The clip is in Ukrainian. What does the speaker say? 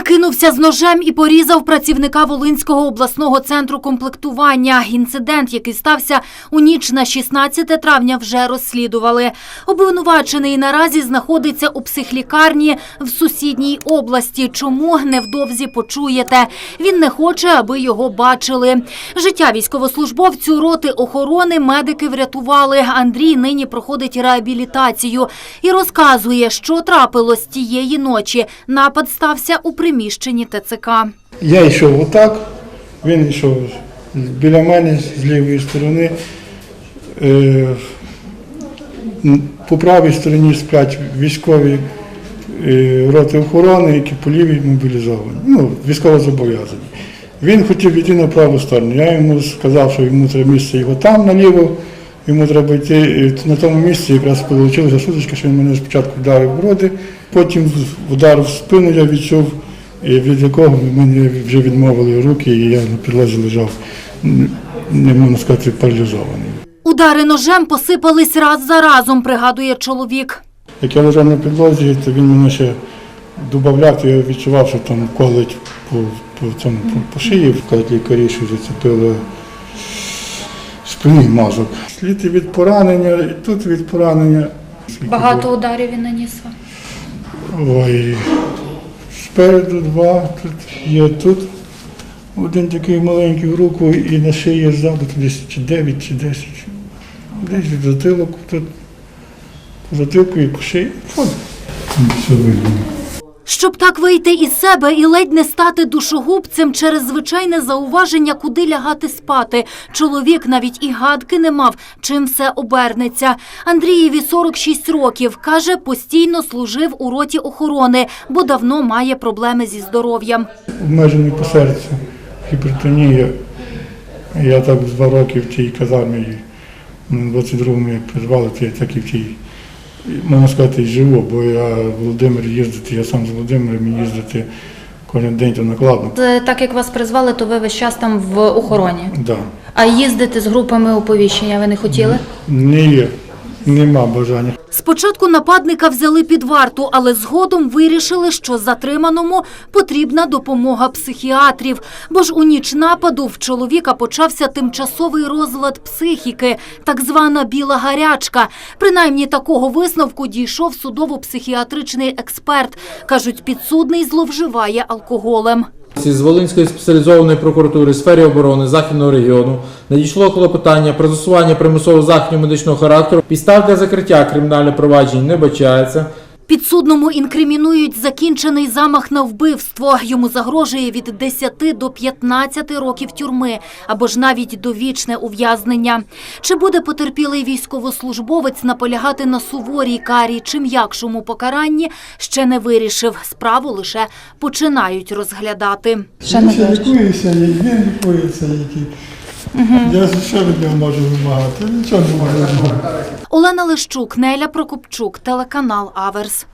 Накинувся з ножем і порізав працівника Волинського обласного центру комплектування. Інцидент, який стався у ніч на 16 травня, вже розслідували. Обвинувачений наразі знаходиться у психлікарні в сусідній області. Чому невдовзі почуєте? Він не хоче, аби його бачили. Життя військовослужбовцю роти охорони медики врятували. Андрій нині проходить реабілітацію і розказує, що трапилось тієї ночі. Напад стався у приміщенні ТЦК. Я йшов отак, він йшов біля мене з лівої сторони. Е, По правій стороні сплять військові е, роти охорони, які по лівій мобілізовані. Ну, військово зобов'язані. Він хотів йти на праву сторону. Я йому сказав, що йому треба місце його там наліво, йому треба йти на тому місці. Якраз вийшла шуточка, що він мене спочатку вдарив в груди, потім удар в спину я відчув, і від якого мені вже відмовили руки, і я на підлозі лежав, не можна сказати, паралізований. Удари ножем посипались раз за разом, пригадує чоловік. Як я лежав на підлозі, то він мене ще додавляв, я відчував, що там колить по, по, цьому, по, по шиї, коли лікарі що зацепили спини мазок. Слід і від поранення, і тут від поранення. Скільки було? ударів він наніс. Ой, спереду два, тут є тут. Один такий маленький в руку і на шиї ззаду, десь чи 9, чи 10. Десь від затилок, тут затилку і по шиї. Все видно. Щоб так вийти із себе і ледь не стати душогубцем через звичайне зауваження, куди лягати спати. Чоловік навіть і гадки не мав, чим все обернеться. Андрієві 46 років. Каже, постійно служив у роті охорони, бо давно має проблеми зі здоров'ям. Обмежений по серцю, гіпертонія. Я так з два роки в тій казармі, на 22-му як призвали, то я так і в тій, можна сказати, живу, бо я Володимир їздити, я сам з Володимиром їздити кожен день там накладно. Це Так як вас призвали, то ви весь час там в охороні. Да. А їздити з групами оповіщення ви не хотіли? Ні. Нема бажання. Спочатку нападника взяли під варту, але згодом вирішили, що затриманому потрібна допомога психіатрів. Бо ж у ніч нападу в чоловіка почався тимчасовий розлад психіки, так звана біла гарячка. Принаймні такого висновку дійшов судово-психіатричний експерт. Кажуть, підсудний зловживає алкоголем. З Волинської спеціалізованої прокуратури сфері оборони Західного регіону надійшло клопотання про застосування примусового західнього медичного характеру. Підстав для закриття кримінальних проваджень не бачається. Підсудному інкримінують закінчений замах на вбивство. Йому загрожує від 10 до 15 років тюрми або ж навіть довічне ув'язнення. Чи буде потерпілий військовослужбовець наполягати на суворій карі чи м'якшому покаранні, ще не вирішив. Справу лише починають розглядати. Ще не лікується, він лікується, який. Я що від нього можу вимагати? Нічого не можу вимагати. Олена Лищук, Неля Прокопчук, телеканал Аверс.